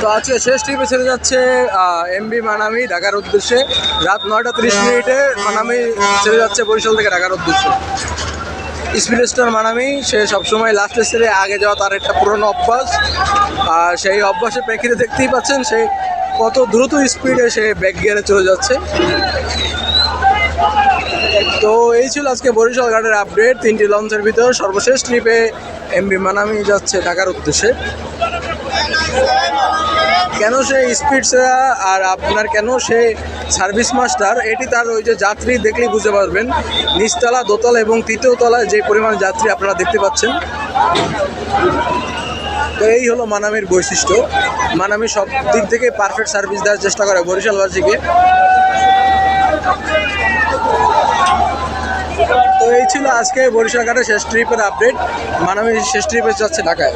তো আজকে শেষ ট্রিপে ছেড়ে যাচ্ছে এমবি মানামি ঢাকার উদ্দেশ্যে। রাত নয়টা তিরিশ মিনিটে মানামি ছেড়ে যাচ্ছে বরিশাল থেকে ঢাকার উদ্দেশ্যে। স্পিড স্টার মানামি সে সবসময় লাস্টে ছেড়ে আগে যাওয়া তার একটা পুরনো অভ্যাস। আর সেই অভ্যাসের প্রেক্ষিতে দেখতেই পাচ্ছেন সে কত দ্রুত স্পিডে সে ব্যাক গিয়ারে চলে যাচ্ছে। তো এই ছিল আজকে বরিশাল ঘাটের আপডেট তিনটি লঞ্চের ভিতর সর্বশেষ ট্রিপে এমবি মানামি যাচ্ছে ঢাকার উদ্দেশ্যে। কেন সে স্পিড সেরা আর আপনার কেন সে সার্ভিস মাস্টার এটি তার ওই যে যাত্রী দেখলেই বুঝতে পারবেন। নিচতলা, দোতলা এবং তৃতীয় তলায় যে পরিমাণ যাত্রী আপনারা দেখতে পাচ্ছেন। তো এই হলো মানামির বৈশিষ্ট্য। মানামি সব দিক থেকে পারফেক্ট সার্ভিস দেওয়ার চেষ্টা করে বরিশালবাসীকে। ছিল আজকে বরিশাল ঘাটের শেষ ট্রিপের আপডেট। মানে শেষ ট্রিপে যাচ্ছে ঢাকায়।